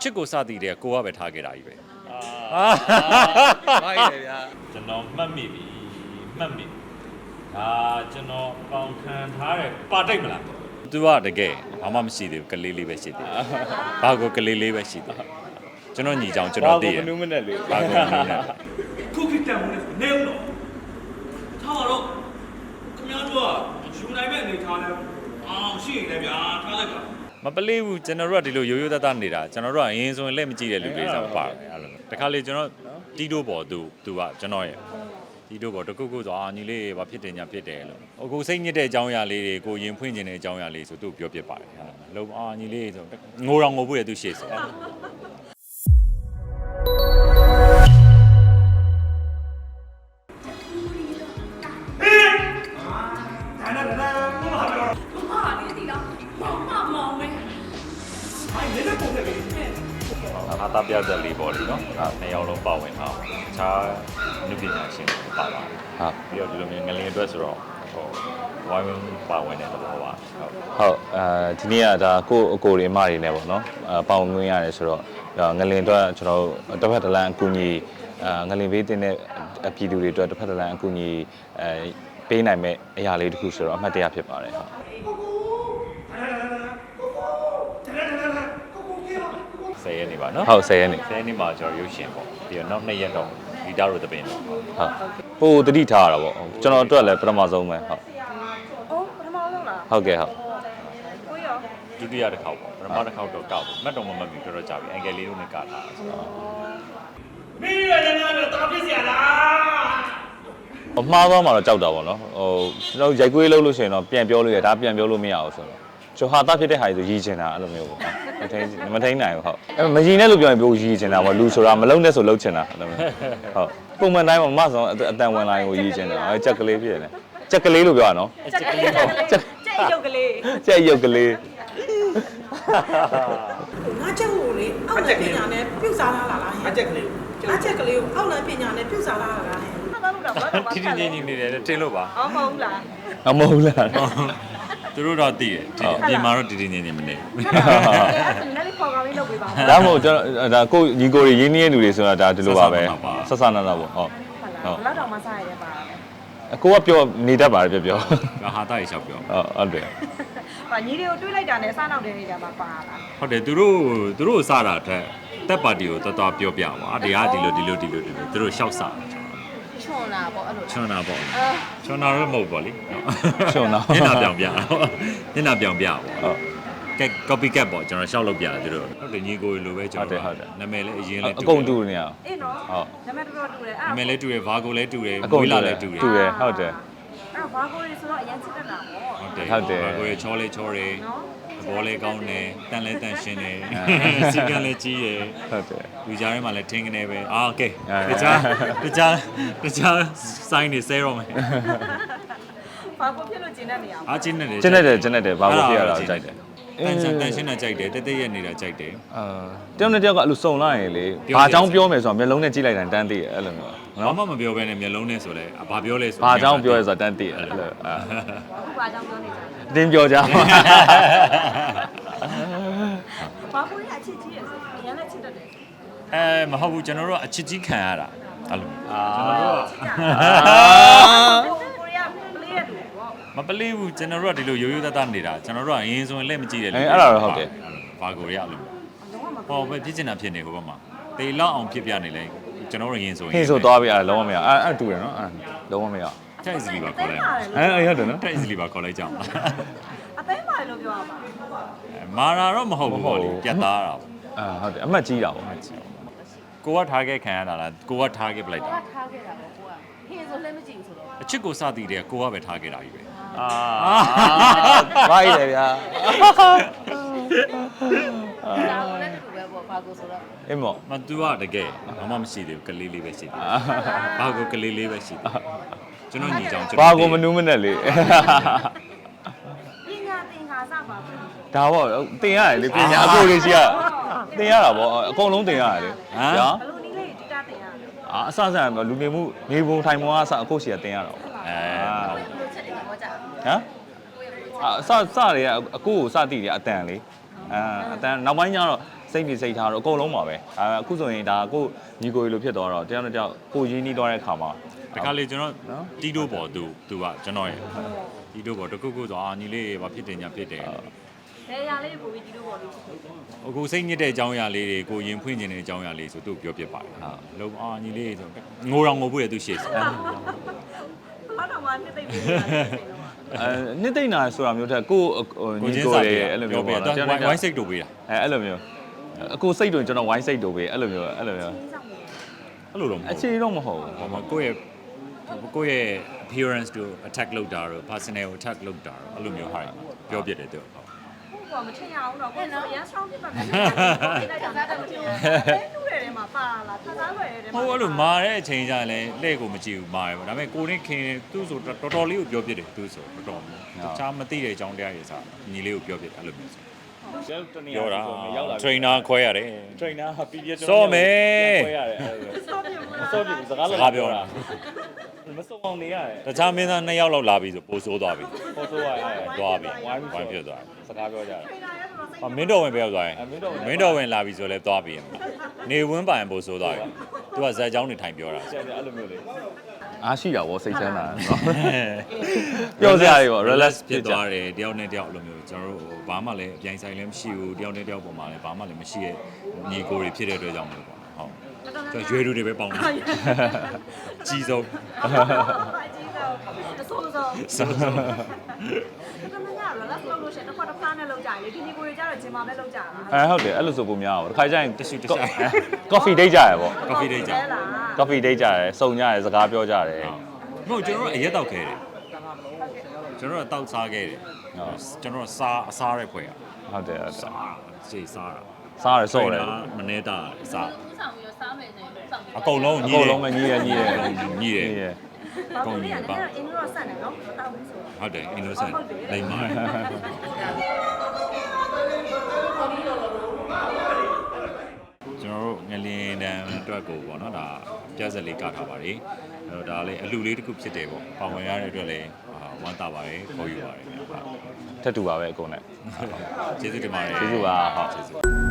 ချစ်ကိုစသည်တဲ့ကိုကပဲထားခဲ့တာကြီးပဲအာမိုက်တယ်ဗျာကျွန်တော်မှတ်မိပြီမှတ်မိဒါကျွန်တော်ပေါင်ခံထားတဲ့ပါတိတ်မလားသူကတကယ်ဘာမှမရှိသေးဘူးကလေးလေးပဲရှိသေးတယ်ဘာကိုကလေးလေးပဲရှိသေးတယ်ကျွန်တော်ညီကြောင်ကျွန်တော်သိရဘာကိုမနူးမနဲ့လေဘာကိုမနူးနဲ့ခုခေတ်တန်မှုနဲ့ဆိုနေဦးတော့ထားပါတော့ခင်ဗျားတို့ကယူနိုင်မဲ့အနေထားလဲအောင်ရှိရင်လည်းဗျာထားလိုက်ပါ မပလေးဘူးကျွန်တော်တို့ကဒီလိုရိုးရိုးသားသားနေတာကျွန်တော်တို့ကအရင်ဆိုရင်လက်မကြည့်တဲ့လူတွေစားပါတယ်အဲ့လိုတခါလေကျွန်တော်တီးတိုးပေါ်သူသူကကျွန်တော်ရဲ့တီးတိုးပေါ်တကုတ်ကုတ်ဆိုအာညီလေးဘာဖြစ်တယ်ညာဖြစ်တယ်လို့အခုစိတ်ညစ်တဲ့အကြောင်းအရာလေးတွေကိုရင်ဖွင့်ခြင်းတဲ့အကြောင်းအရာလေးဆိုသူ့ပြောပြပါတယ်ဟုတ်လားလုံးအာညီလေးဆိုငိုတော်ငိုဖို့ရသူရှေ့ဆို အာသာပြတဲ့လေးပေါ်လေနော်အဲနှစ်ယောက်လုံးပါဝင်တာတခြားနုပညာရှင်တွေပါပါတယ်ဟုတ်ပြီးတော့ဒီလိုမျိုးငလင်အတွက်ဆိုတော့ဟိုဝိုင်းဝန်းပါဝင်တဲ့သဘောပါဟုတ်ဟုတ်အဲဒီနေ့ကဒါကိုယ့်အကိုတွေအမတွေနဲ့ပေါ့နော်အဲပေါင်ငွေးရတယ်ဆိုတော့ဒါငလင်အတွက်ကျွန်တော်တို့တစ်ဖက်တစ်လမ်းအကူအညီအဲငလင်ဘေးတင်တဲ့အပြည်သူတွေအတွက်တစ်ဖက်တစ်လမ်းအကူအညီအဲပေးနိုင်မဲ့အရာလေးတစ်ခုဆိုတော့အမှတ်တရဖြစ်ပါတယ်ဟုတ် 10ရက်နေပါနော်ဟုတ်10ရက်နေ10ရက်နေမှာကျွန်တော်ရုပ်ရှင်ပေါ့ပြီးတော့နောက်2ရက်တော့ဂီတတို့သပင်တော့ဟုတ်ဟိုတတိထားရတာပေါ့ကျွန်တော်အတွက်လည်းပထမဆုံးပဲဟုတ်အော်ပထမဆုံးလားဟုတ်ကဲ့ဟုတ်ကိုရောဒုတိယတစ်ခေါက်ပေါ့ပထမတစ်ခေါက်တော့ကောက်ပေါ့မှတ်တော့မမှတ်ဘူးတော်တော်ကြာပြီအန်ကယ်လေးတို့နဲ့ကတာဆိုတော့မိမိရဲ့နာမည်တော့တာပြစ်စရာလားအမှားသွားမှာတော့ကြောက်တာပေါ့နော်ဟိုကျွန်တော်ရိုက်ကွေးလုပ်လို့ရှိရင်တော့ပြန်ပြောလို့ရဒါပြန်ပြောလို့မရအောင်ဆိုတော့ကျွန်တော်ဟာတာဖြစ်တဲ့ဟာကြီးဆိုရည်ချင်တာအဲ့လိုမျိုးပေါ့ မထိန်မထိန်နိုင်ဘူးဟုတ်အဲ့မရင်နဲ့လို့ပြောရင်ပြောရည်ချင်တာပေါ့လူဆိုတာမလုံးနဲ့ဆိုလုံးချင်တာဟုတ်ဟုတ်ပုံမှန်တိုင်းမှာမဆောင်အတန်ဝင်လာရင်ကိုရည်ချင်တာအဲ့ချက်ကလေးဖြစ်တယ်ချက်ကလေးလို့ပြောရနော်ချက်ကလေးချက်ကရုပ်ကလေးချက်ရုပ်ကလေးငါချက်ကိုလေအောက်လန်ပညာနဲ့ပြုစားလာလားဟဲ့ငါချက်ကလေးငါချက်ကလေးကိုအောက်လန်ပညာနဲ့ပြုစားလာလားဟဲ့ဘာလို့တော့ဘာလို့ပါလဲဒီဒီနေနေတယ်တင်လို့ပါအော်မဟုတ်လားအမဟုတ်လား သူတို့တော့သိတယ်ဒီအပြင်မှာတော့တည်တည်နေနေမနေဘူးနည်းလေးခေါ်ကောင်းလေးလုပ်ပေးပါဦးဒါမှမဟုတ်ကျွန်တော်ဒါကိုညီကိုတွေရင်းနှီးတဲ့လူတွေဆိုတာဒါဒီလိုပါပဲဆက်ဆနာနာပေါ့ဟုတ်ဟုတ်ဘယ်တော့မှစားရတယ်ပါအကိုကပြောနေတတ်ပါတယ်ပြောပြောငါဟာတာရေလျှောက်ပြောဟုတ်ဟုတ်တယ်ဟာညီတွေကိုတွေးလိုက်တာနဲ့အစနောက်တည်းနေတာမှပါလားဟုတ်တယ်သူတို့သူတို့စတာတက်တက်ပါတီကိုတော်တော်ပြောပြပါဒီဟာဒီလိုဒီလိုဒီလိုဒီလိုသူတို့လျှောက်စားတယ် ချွန်လာပေါ့အဲ့လိုချွန်တာပေါ့အာချွန်တာတော့မဟုတ်ပါလိချွန်တာ ညနာပြောင်ပြတော့ညနာပြောင်ပြပေါ့ဟုတ် ကဲ copy cat ပေါ့ကျွန်တော်ရှောက်လုပ်ပြတာသူတို့ဟုတ်တယ်ညီကိုလိုပဲကျွန်တော်ဟုတ်တယ်ဟုတ်တယ် နာမည်လည်းအရင်လည်းအကုန်တူနေရအောင် အေးနော်ဟုတ်နာမည်တော်တော်တူတယ်အဲ့နာမည်လည်းတူတယ်ဘာကိုလည်းတူတယ်အကုန်မွေးလာလည်းတူတယ်တူ တယ်ဟုတ်တယ်အဲ့တော့ဘာကိုရီဆိုတော့အရင်ချစ်တက်တာပေါ့ဟုတ်တယ်ဟုတ်တယ် ဘာကိုလည်းချောလည်းချောတယ်နော် သဘောလည်းကောင်းတယ်တန်လည်းတန်ရှင်းတယ် အဲ စီကံလည်းကြီးတယ် ဟုတ်တယ် လူကြားထဲမှာလည်းထင်းကနေပဲအာโอเค အဲ တခြားတခြားတခြားစိုင်းနေဆဲတော့မယ် ဘာကိုဖြစ်လို့ကျင်းတဲ့နေရာ အားချင်းနေတယ် ကျင်းနေတယ်ကျင်းနေတယ်ဘာလို့ဖြစ်ရတာကြိုက်တယ် တန်ရှင်းတန်ရှင်းတာကြိုက်တယ်တက်တက်ရက်နေတာကြိုက်တယ်အာတယောက်နဲ့တယောက်ကအဲ့လိုစုံလိုက်ရင်လေပြောဘာပြအကြောင်းပြောမယ်ဆိုတော့မျက်လုံးနဲ့ကြည့်လိုက်တိုင်းတန်းသိရအဲ့လိုမျိုးဘာနော်မှမပြောဘဲနဲ့မျက်လုံးနဲ့ဆိုလဲဘာပြောလဲဆိုဘာအကြောင်းပြောရဲဆိုတော့တန်းသိရအဲ့လိုအာအခုဘာကြောင့်ပြောနေကြလဲအတင်းပြောကြပါဘာကိုလဲအချစ်ကြီးရယ်ဆိုအရင်လည်းချစ်တတ်တယ်အဲမဟုတ်ဘူးကျွန်တော်တို့ကအချစ်ကြီးခံရတာအဲ့လိုကျွန်တော်တို့ကကိုရီးယားပလေးရတူ ပေါ့မပလေးဘူးကျွန်တော်တို့ကဒီလိုရိုးရိုးသားသားနေတာကျွန်တော်တို့ကအရင်ဆိုရင်လက်မကြည့်တဲ့လူအဲအဲ့ဒါတော့ဟုတ်တယ်ဘာကိုရအဲ့လိုလုံးဝမဟောပဲဖြစ်ချင်တာဖြစ်နေဟိုဘက်မှာတေလောက်အောင်ဖြစ်ပြနေလဲကျွန်တော်တို့ရင်ဆိုရင်ဟင်းဆိုသွားပြီအဲ့လုံးဝမရအဲ့အဲ့တူတယ်နော်အဲ့လုံးဝမရထိုက်စီလီပါခေါ်လိုက်အဲ့အဲ့ရတယ်နော်ထိုက်စီလီပါခေါ်လိုက်ကြအောင်အသိပါလို့ပြောရပါမာနာတော့မဟုတ်ဘူးပေါ့လေပြတ်သားတာပေါ့အာဟုတ်တယ်အမှတ်ကြီးတာပေါ့ကိုကထားခဲ့ခံရတာလားကိုကထားခဲ့ပလိုက်တာဘာထားခဲ့တာပေါ့ကိုကဟင်းဆိုလည်းမကြည့်ဘူးဆိုတော့အချစ်ကိုစသည်တဲ့ကိုကပဲထားခဲ့တာကြီးပဲ အာဘာကြီးလဲဗျာဒါကိုလည်းတူပဲပေါ့ဘာကိုဆိုတော့အင်းမောမသူကတကယ်ဘာမှမရှိသေးဘူးကလေးလေးပဲရှိသေးတယ်ဘာကိုကလေးလေးပဲရှိသေးတယ်ကျွန်တော်ညီကြောင်ကျွန်ဘာတော်ကိုမနူးမနဲ့လေပညာသင်္ခါစပါဘူးဒါပေါ့တင်ရတယ်လေပညာအကိုလေးရှိရတင်ရတာပေါ့အကုန်လုံးတင်ရတယ်လေညာဘလို့နီးလေးတီတာတင်ရတယ်အာအဆဆန်လူနေမှုနေပုံထိုင်ပုံကအစအကိုရှိရတင်ရတော့အဲဘလို့ချက်တယ်တော့ကြာ ဟမ်အာအစစတွေကအကိုကိုစတိတယ်အတန်လေအာအတန်နောက်ပိုင်းကျတော့စိတ်နေစိတ်ထားတော့အကုန်လုံးပါပဲအဲအခုဆိုရင်ဒါကိုညီကိုလိုဖြစ်သွားတော့တယောက်နဲ့တယောက်ကိုရင်းနှီးသွားတဲ့ခါမှာတခါလေကျွန်တော်နော်တီးတိုးပေါ်သူသူကကျွန်တော်ရဲ့တီးတိုးပေါ်တခုခုဆိုအာညီလေးဘာဖြစ်တယ်ညာဖြစ်တယ်ဘယ်ရာလေးပို့ပြီးဒီလိုပေါ်လို့ဖြစ်တယ်အခုစိတ်ညစ်တဲ့အကြောင်းအရာလေးတွေကိုရင်ဖွင့်ခြင်းတဲ့အကြောင်းအရာလေးဆိုသူ့ပြောပြပါတယ်လုံးအာညီလေးဆိုငိုတော်ငိုဖို့ရသူရှေ့စီဘာတော့မှနှစ်သိမ့်ပြီးနေတာလဲစိတ်လုံးက အဲနှစ်သိမ့်နာဆိုတာမျိုးတက်ကိုဟိုကိုညီချင်းကိုစာရေပြေအဲ့လိုပြောမျိုးပြပေါ့တော့နော်ဝိုင်းစိတ်တို့ပေးတာအဲအဲ့လိုမျိုးအကိုစိတ်တွင်ကျွန်တော်ဝိုင်းစိတ်တို့ပဲအဲ့လိုမျိုးအဲ့လိုမျိုးကြီးဆောင်နေတယ်အဲ့လိုတော့မဟုတ်အခြေတော့မဟုတ်ဘူးဟိုမှာကိုယ့်ရဲ့ကိုယ့်ရဲ့ appearance တို့ attack လုပ်တာတို့ personal ကို attack လုပ်တာတို့အဲ့လိုမျိုးဟာပြောပြတယ်သူဟုတ်ဟုတ် ကမထင်ရအောင်တော့ကိုယ်ဆိုရန် strong ဖြစ်ပါမယ်။လိုက်တာစားတယ်မထင်ဘူး။အဲတူတဲ့ထဲမှာပါလာထစားလွယ်တဲ့ထဲဟိုမှာအဲ့လိုမာတဲ့အချိန်ကျရင်လည်းလက်ကိုမကြည့်ဘူးမာရပေါ့ဒါပေမဲ့ကိုနဲ့ခင်သူ့ဆိုတော်တော်လေးကိုပြောပြတယ်သူ့ဆိုတော်တော်တခြားမသိတဲ့အကြောင်းတရားတွေစားညီလေးကိုပြောပြတယ်အဲ့လိုမျိုးဆိုပြောတာ trainer ခွဲရတယ် trainer ဟာ PDF စောမယ်ခွဲရတယ်အဲ့လိုစောပြမလားစောပြီစကားစကားပြောတာ မစုံအောင်နေရတယ်တခြားမင်းသားနှစ်ယောက်လောက်လာပြီဆိုပိုဆိုးသွားပြီပေါ်ဆိုရတယ်သွားပြီဝိုင်းဖြစ်သွားတယ်စကားပြောကြတယ်ထိန်းလာရဆိုတော့စိတ်။မင်းတော်ဝင်ပဲရောက်သွားရင်အမင်းတော်ဝင်မင်းတော်ဝင်လာပြီဆိုလဲသွားပြီ။နေဝင်းပိုင်ပို့ဆိုးသွားပြီ။ तू ကဇက်ကြောင်းနေထိုင်ပြောတာကျန်တယ်အဲ့လိုမျိုးလေအားရှိတာဗောစိတ်ချမ်းသာတယ်နော်ပြောစရာတွေဗော relax ဖြဖြစ်စ်သွားသွားတယ်တယောက်နဲ့တယောက်အဲ့လိုမျိုးကျွန်တော်တို့ဘာမှလည်းအပြိုင်ဆိုင်လည်းမရှိဘူးတယောက်နဲ့တယောက်ပုံမှာလည်းဘာမှလည်းမရှိရဲ့ညီကိုတွေဖြစ်တဲ့အတွက်ကြောင့်မလို့ပေါ့။ဟုတ်။ ကျွန်တော်ရွယ်လူတွေပဲပေါင်းတယ်။ကြီးဆုံးအကြီးတော့အဆိုးဆုံးဆုံးဆုံးကမညာတော့လက်လုပ်လို့ရှိရင်တစ်ခွက်တစ်ခါနဲ့လောက်ကြရင်ဒီဒီကိုတွေကြတော့ဂျင်မာပဲလောက်ကြတာအဲဟုတ်တယ်အဲ့လိုဆိုပုံများပါတခါကျရင်တရှူတခြား coffee date ကြရဗော coffee date ကြလား coffee date ကြရစုံကြရစကားပြောကြတယ်။ဟုတ်ကျွန်တော်တို့အရက်တောက်ခဲ့တယ်။ကျွန်တော်တို့တောက်စားခဲ့တယ်။ဟုတ်ကျွန်တော်တို့စားအစားရဲခွဲရဟုတ်တယ်ဟုတ်တယ်စားခြေစားတာ စားရစော့တယ်မနေတာစားဆောင်ပြီးတော့စားမယ်ဆိုရင်ဆောင်ပြီးအကုန်လုံးအညီကုန်တယ်လုံးပဲညီရညီရညီတယ်ညီရဘာလို့လဲအဲ့ဒါအင်းရောဆက်နေနော်တောက်ဘူးဆိုဟုတ်တယ် innocent လိမ္မာကျွန်တော်တို့ငလင်တန်အတွက်ကိုပေါ့နော်ဒါပြက်စက်လေးကထားပါတယ်အဲ့တော့ဒါလည်းအလူလေးတစ်ခုဖြစ်တယ်ပေါ့ပါဝင်ရတဲ့အတွက်လည်းအာဝမ်းသာပါတယ်ခေါ်ယူပါတယ်ခင်ဗျာဟုတ်ထက်တူပါပဲအကုန်နဲ့ကျေးဇူးတင်ပါတယ်ကျေးဇူးပါဟုတ်ကျေးဇူး